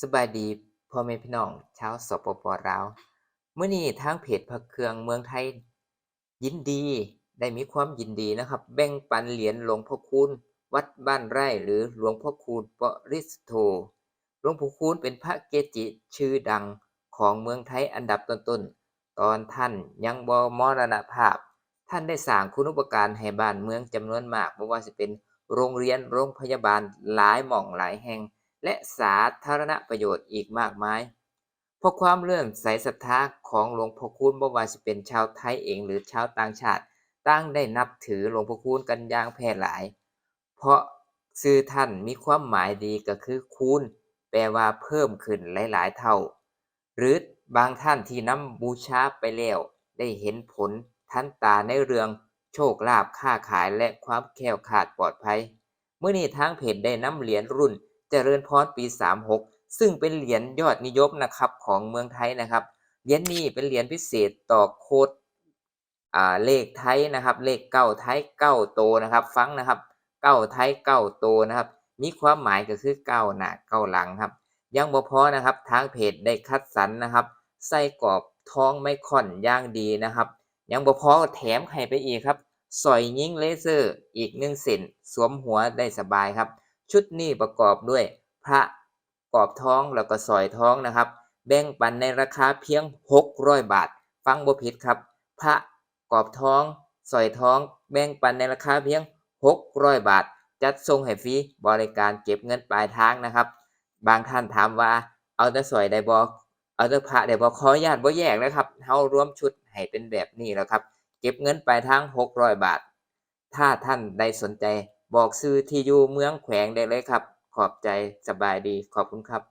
สบายดีพ่อแม่พี่น้องชาวสปปลาวมื้อนี้ทางเพจพระเครื่องเมืองไทย ยินดีได้มีความยินดีนะครับ แบ่งปันเหรียญหลวงพ่อคูณวัดบ้านไร่หรือหลวงพ่อคูณปริสุทโธหลวงพ่อคูณเป็นพระเกจิชื่อดังของเมืองไทยอันดับต้นๆตอนท่านยังบ่มรณภาพ ท่านได้สร้างคุณูปการให้บ้านเมืองจำนวนมากบ่ว่าสิเป็นโรงเรียนโรงพยาบาลหลายหม่องหลายแห่ง และสาธารณประโยชน์อีกมากมาย เพราะความเลื่อมใสศรัทธาของหลวงพ่อคูณบ่ว่าสิเป็นชาวไทยเองหรือชาวต่างชาติต่างได้นับถือหลวงพ่อคูณกันอย่างแพร่หลาย เพราะชื่อท่านมีความหมายดีก็คือคูณแปลว่าเพิ่มขึ้นหลาย ๆ เท่า หรือบางท่านที่นำบูชาไปแล้ว ได้เห็นผลทันตาในเรื่องโชคลาภค้าขายและความแคล้วคลาดปลอดภัย เมื้อนี้ทางเพจได้นำเหรียญรุ่น เจริญพรปี 36 ซึ่งเป็นเหรียญยอดนิยมนะครับของเมืองไทยนะครับ เหรียญนี้เป็นเหรียญพิเศษต่อโคดเลขไทยนะครับ เลขเก้าไทยเก้าโตนะครับ ฟังนะครับเก้าไทยเก้าโตนะครับ มีความหมายก็คือเก้าหน้าเก้าหลังครับ ยังบ่พอนะครับ ทางเพจได้คัดสรรนะครับใส่กรอบท้องไม่ค่อนย่างดีนะครับ ยังบ่พอแถมให้ไปอีกครับสอยยิงเลเซอร์อีก1เส้นสวมหัวได้สบายครับ ชุดนี้ประกอบด้วย พระกรอบท้องแล้วก็สร้อยท้องนะครับ แบ่งปันในราคาเพียง 600 บาท ฟังบ่ผิดครับ พระกรอบท้องสร้อยท้อง แบ่งปันในราคาเพียง 600 บาท จัดส่งให้ฟรีบริการเก็บเงินปลายทางนะครับ บางท่านถามว่าเอาแต่สร้อยได้บ่เอาแต่พระได้บ่ขออนุญาตบ่แยกนะครับเฮารวมชุดให้เป็นแบบนี้แล้วครับ เก็บเงินปลายทาง 600 บาท ถ้าท่านใดสนใจ บอกซื้อที่อยู่เมืองแขวงได้เลยครับ ขอบใจสบายดีขอบคุณครับ